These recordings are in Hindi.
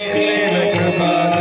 Yeah.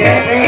Yeah.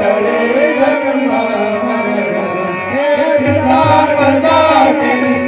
જગમાં મરણ હે પિતા પતા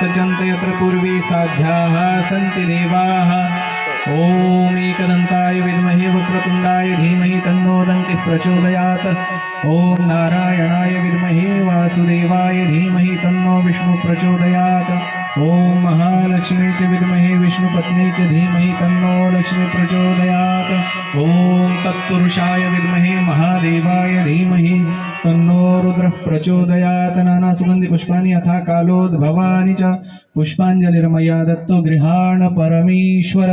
सचन्त यत्र पूर्वी साध्याः सन्ति देवाः। ॐ एकदन्ताय विद्महे वक्रतुण्डाय धीमहि प्रचोदयात्। ॐ नारायणाय विद्महे वासुदेवाय धीमहि तन्नो विष्णु प्रचोदयात्। ॐ महालक्ष्मी च विद्महे विष्णुपत्नी च धीमहि तन्नो लक्ष्मी प्रचोदयात्। ॐ तत्पुरुषाय विद्महे महादेवाय धीमहि तन्नो रुद्रः प्रचोदयात्। नानासुगन्धिपुष्पाणि यथा कालोद्भवानि च। पुष्पाञ्जलिर्मया दत्तो गृहाण परमेश्वर।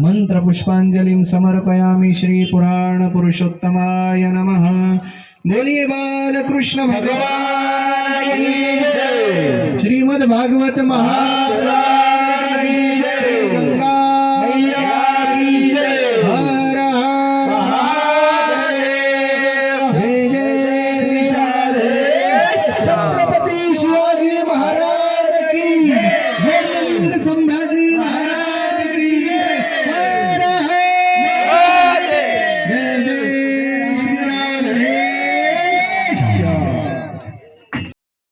मन्त्रपुष्पाञ्जलिं समर्पयामि श्रीपुराणपुरुषोत्तमाय नमः। बोलिए बालकृष्ण भगवान की जय। श्रीमद्भागवत महापुराण शिवाजी महाराज की संभाजी।